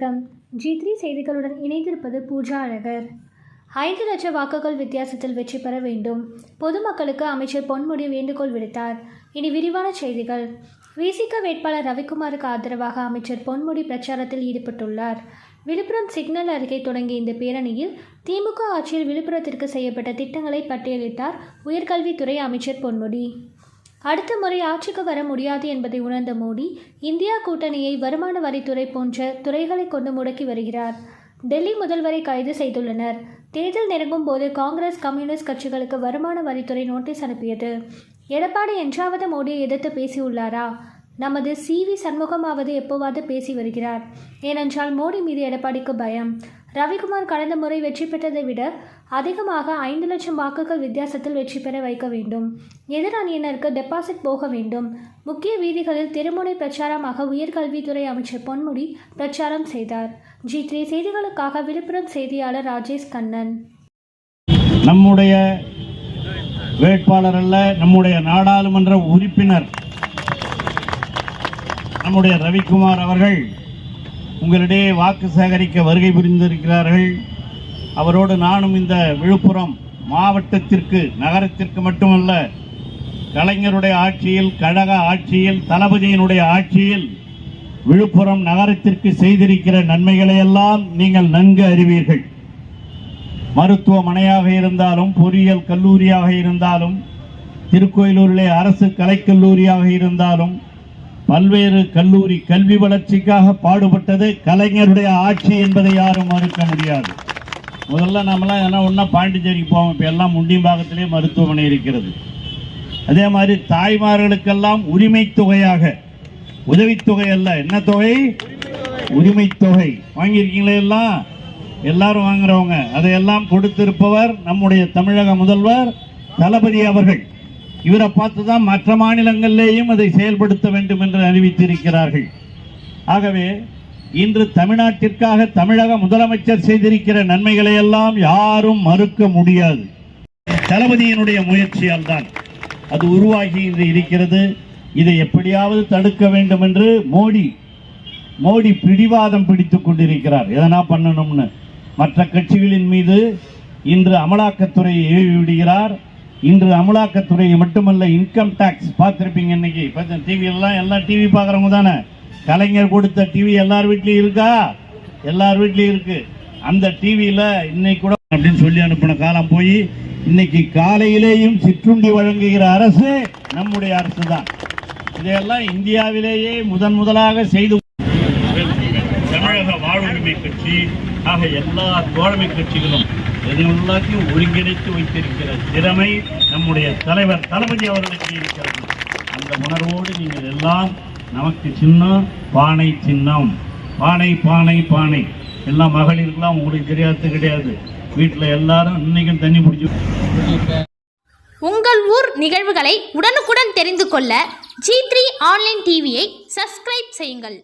வணக்கம். G three செய்திகளுடன் இணைந்திருப்பது பூஜா அழகர். ஐந்து லட்சம் வாக்குகள் வித்தியாசத்தில் வெற்றி பெற வேண்டும். பொதுமக்களுக்கு அமைச்சர் பொன்முடி வேண்டுகோள் விடுத்தார். இனி விரிவான செய்திகள். விசிக வேட்பாளர் ரவிக்குமாருக்கு ஆதரவாக அமைச்சர் பொன்முடி பிரச்சாரத்தில் ஈடுபட்டுள்ளார். விழுப்புரம் சிக்னல் அருகே தொடங்கிய இந்த பேரணியில் திமுக ஆட்சியில் விழுப்புரத்திற்கு செய்யப்பட்ட திட்டங்களை பட்டியலிட்டார் உயர்கல்வித்துறை அமைச்சர் பொன்முடி. அடுத்த முறை ஆட்சிக்கு வர முடியாது என்பதை உணர்ந்த மோடி இந்தியா கூட்டணியை வருமான வரித்துறை போன்ற துறைகளை கொண்டு முடக்கி வருகிறார். டெல்லி முதல்வரை கைது செய்துள்ளனர். தேர்தல் நெருங்கும் போது காங்கிரஸ் கம்யூனிஸ்ட் கட்சிகளுக்கு வருமான வரித்துறை நோட்டீஸ் அனுப்பியது. எடப்பாடி என்றாவது மோடியை எதிர்த்து பேசியுள்ளாரா? நமது சி வி சண்முகமாவது எப்போவாவது பேசி வருகிறார். ஏனென்றால் மோடி மீது எடப்பாடிக்கு பயம். ரவிக்குமார் கடந்த முறை வெற்றி பெற்றதை விட அதிகமாக ஐந்து லட்சம் வாக்குகள் வித்தியாசத்தில் வெற்றி பெற வைக்க வேண்டும். எதிரணியினருக்கு டெபாசிட் போக வேண்டும். முக்கிய வீதிகளில் திருமுனை பிரச்சாரமாக உயர்கல்வித்துறை அமைச்சர் பொன்முடி பிரச்சாரம் செய்தார். ஜி த்ரீ செய்திகளுக்காக விழுப்புரம் செய்தியாளர் ராஜேஷ் கண்ணன். நம்முடைய வேட்பாளர் அல்ல நம்முடைய நாடாளுமன்ற உறுப்பினர் நம்முடைய ரவிக்குமார் அவர்கள் உங்களிடையே வாக்கு சேகரிக்க வருகை புரிந்திருக்கிறார்கள். அவரோடு நானும் இந்த விழுப்புரம் மாவட்டத்திற்கு நகரத்திற்கு மட்டுமல்ல கலைஞருடைய ஆட்சியில் கழக ஆட்சியில் தளபதியினுடைய ஆட்சியில் விழுப்புரம் நகரத்திற்கு செய்திருக்கிற நன்மைகளை எல்லாம் நீங்கள் நன்கு அறிவீர்கள். மருத்துவமனையாக இருந்தாலும் பொறியியல் கல்லூரியாக இருந்தாலும் திருக்கோயிலூரிலே அரசு கலைக்கல்லூரியாக இருந்தாலும் பல்வேறு கல்லூரி கல்வி வளர்ச்சிக்காக பாடுபட்டது கலைஞருடைய ஆட்சி என்பதை யாரும் மறுக்க முடியாது. முதல்ல நம்மளாம் என்ன ஒன்றா பாண்டிச்சேரிக்கு போவோம். இப்போ எல்லாம் முண்டியம்பாக்கத்திலே மருத்துவமனை இருக்கிறது. அதே மாதிரி தாய்மார்களுக்கெல்லாம் உரிமை தொகையாக உதவித்தொகை அல்ல. என்ன தொகை? உரிமை தொகை. வாங்கியிருக்கீங்களே எல்லாம்? எல்லாரும் வாங்குறவங்க. அதையெல்லாம் கொடுத்திருப்பவர் நம்முடைய தமிழக முதல்வர் தளபதி அவர்கள். இவரை பார்த்து தான் மற்ற மாநிலங்களிலேயும் அதை செயல்படுத்த வேண்டும் என்று அறிவித்திருக்கிறார்கள். ஆகவே இன்று தமிழ்நாட்டிற்காக தமிழக முதலமைச்சர் செய்திருக்கிற நன்மைகளை எல்லாம் யாரும் மறுக்க முடியாது. தளபதியினுடைய முயற்சியால் தான் அது உருவாகி இன்று இருக்கிறது. இதை எப்படியாவது தடுக்க வேண்டும் என்று மோடி மோடி பிடிவாதம் பிடித்துக் கொண்டிருக்கிறார். எதனா பண்ணணும்னு. மற்ற கட்சிகளின் மீது இன்று அமலாக்கத்துறையை ஏவி விடுகிறார். இன்று அமலாக்கத்துறையை மட்டுமல்ல இன்கம் டேக்ஸ் பார்த்துருப்பீங்க இன்னைக்கு. டிவி எல்லாம் எல்லாம் டிவி பார்க்குறவங்க தானே? கலைஞர் கொடுத்த டிவி எல்லார் வீட்லேயும் இருக்கா? எல்லார் வீட்லேயும் இருக்கு. அந்த டிவியில இன்னைக்கு கூட அப்படின்னு சொல்லி அனுப்பின காலம் போய் இன்னைக்கு காலையிலேயும் சிற்றுண்டி வழங்குகிற அரசு நம்முடைய அரசு தான் இதையெல்லாம் இந்தியாவிலேயே முதன் முதலாக செய்து தமிழக வாழ்வுரிமை கட்சி ஆக எல்லா தோழமை கட்சிகளும் எதையெல்லாத்தையும் ஒருங்கிணைத்து வைத்திருக்கிற திறமை நம்முடைய தலைவர் தளபதி அவர்களுக்கு இருக்கிறது. அந்த உணர்வோடு நீங்கள் எல்லாம் நமக்கு சின்னம் பானை சின்னம். பானை பானை பானை. எல்லாம் மகளிருக்கெல்லாம் உங்களுக்கு தெரியாது கிடையாது. வீட்டில் எல்லாரும் இன்னைக்கும் தண்ணி பிடிச்சி உங்கள் ஊர் நிகழ்வுகளை உடனுக்குடன் தெரிந்து கொள்ள ஜி த்ரீ ஆன்லைன் டிவியை சப்ஸ்கிரைப் செய்யுங்கள்.